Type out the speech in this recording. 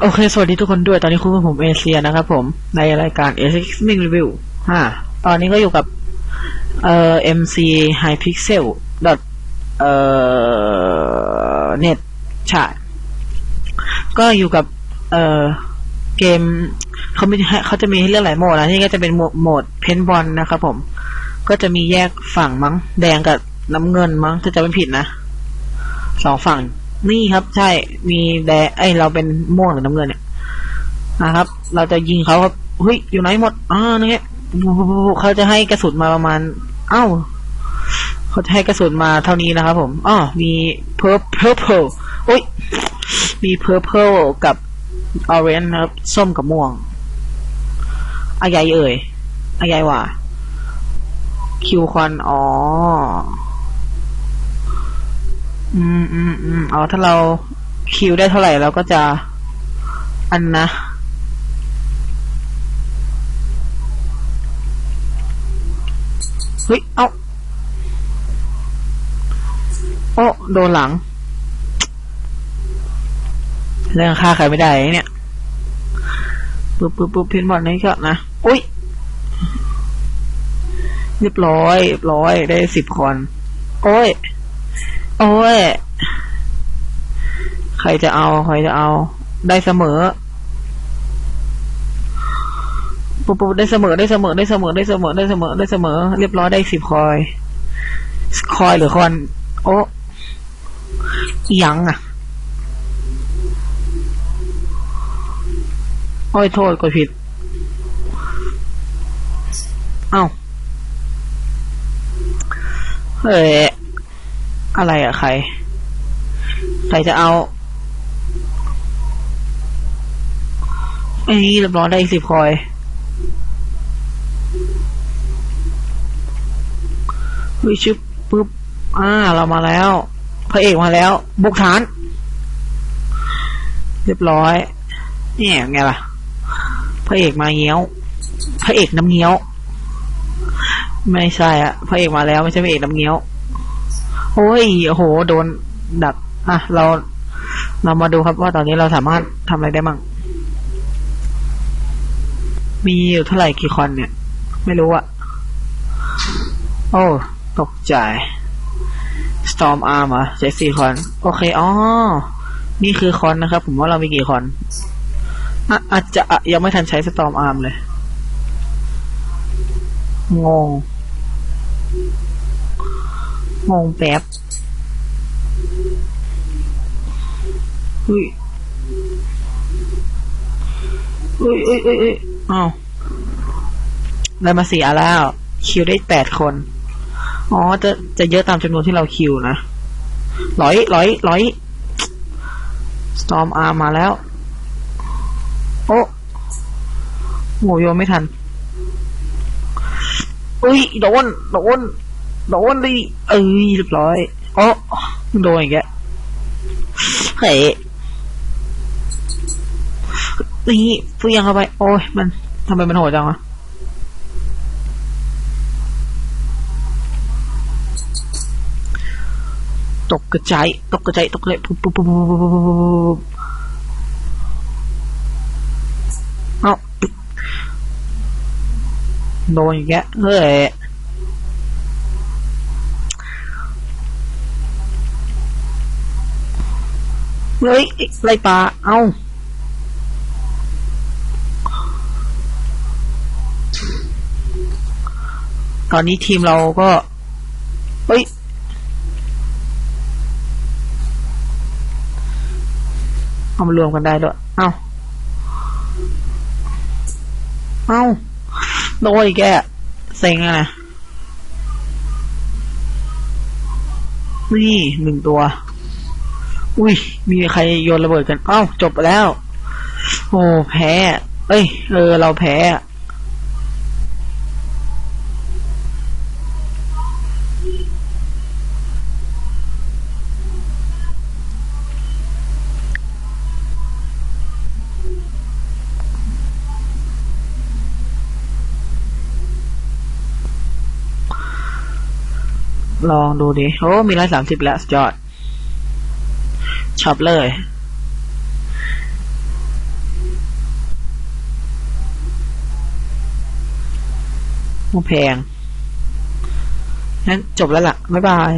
โอเค สวัสดีทุกคนด้วย ตอนนี้คุณกับผมเอเชียนะครับผม ในรายการ a s i x Ming Review ฮ่าตอนนี้ก็อยู่กับ เอ่อ MC High Pixel dot เอ่อ net ใช่ก็อยู่กับ เอ่อ เกมเขาไม่ให้เขาจะมีให้เลือกหลายโหมดนะนี่ก็จะเป็นโหมดโหมดเพนบอลนะครับผม ก็จะมีแยกฝั่งมั้ง แดงกับน้ำเงินมั้งถ้าจะไม่ผิดนะสองฝั่ง นี่ครับใช่ มีแดงไอยเราเป็นม่วงหรือน้ำเงินเนี่ยนะครับ เราจะยิงเขาครับเฮ้ยอยู่ไหนหมดอ่านี่เขาจะให้กระสุนมาประมาณ เอ้าเขาจะให้กระสุนมาเท่านี้นะครับ ผมอ๋อมีเพอร์เพอร์เพลอุ้ยมีเพอร์เพลกับออเรนนะครับ ส้มกับม่วงอะไรเอ่ยอะไรวะคิวควัน อ๋อ อืมอืมอืมอ๋อถ้าเราคิวได้เท่าไหร่เราก็จะ อันนะเฮ้ย เอาโอ้ โดนหลัง เรื่องฆ่าใครไม่ได้เนี่ยปุ๊บปุ๊บปุ๊บพินบอลนี้ก็นะ อุ้ย เรียบร้อย เรียบร้อย ได้สิบคนโอ้ย โอ้ย ใครจะเอา ใครจะเอา ได้เสมอปุ๊บปุ๊บได้เสมอได้เสมอได้เสมอได้เสมอได้เสมอได้เสมอ เรียบร้อยได้สิบคอย คอยหรือคอน โอ้ยังอะ โอ้ยโทษกดผิด เอ้า เฮ้ย อะไรอะใคร ใครจะเอาไอ้นี่เรียบร้อยได้อีกสิบคอยเฮ้ยชึบปุ๊บ อ่า เรามาแล้ว พระเอกมาแล้ว บุกฐาน เรียบร้อย เนี่ยไงล่ะ พระเอกมาเงี้ยว พระเอกน้ำเงี้ยว ไม่ใช่อะพระเอกมาแล้วไม่ใช่พระเอกน้ำเงี้ยว โอ้ยโห โดนดัก อะ เราเรามาดูครับว่าตอนนี้เราสามารถทำอะไรได้มั่ง มีอยู่เท่าไหร่กี่คอนเนี่ย ไม่รู้อะโอ้ ตกใจ Storm Arm เหรอเจ็ดสี่คอน โอเค อ๋อ นี่คือคอนนะครับ ผมว่าเรามีกี่คอนอะอาจจะอะยังไม่ทันใช้ Storm Arm เลย งง งงแป๊บอุ้ยอุ้ยอุ้ยอุ้ยอุ้ยอ้าวได้มาสี่อันแล้ว คิวได้แปดคน อ๋อ จะจะเยอะตามจำนวนที่เราคิวนะร้อยร้อยร้อย Storm Arm มาแล้ว โอ้โหโยไม่ทัน อุ้ย โดน โดน โดนดิเอ้ยเรียบร้อยโอ้โดนอีกแกเฮ้ยนี่เฟียงเข้าไป โอ้ยมันทำไมมันโหดจังวะตกกระจายตกกระจายตกกระจายปุ๊บปุ๊บปุ๊บปุ๊บปุ๊บปุ๊บเอาโดนอีกแกเฮ้ย เฮ้ยไรปลาเอ้าตอนนี้ทีมเราก็เฮ้ยเอามารวมกันได้ด้วย เอ้าเอ้าโดนอีกแกเซ็งอะนะนี่หนึ่งตัว อุ้ย มีใครโยนระเบิดกัน เอ้า จบแล้ว โอ้ แพ้ เอ้ย เออ เราแพ้ลองดูดิ โอ้ มีร้อยสามสิบแล้วสุดยอด ช็อปเลยมันแพง นั้นจบแล้วละ่ะ บ๊ายบาย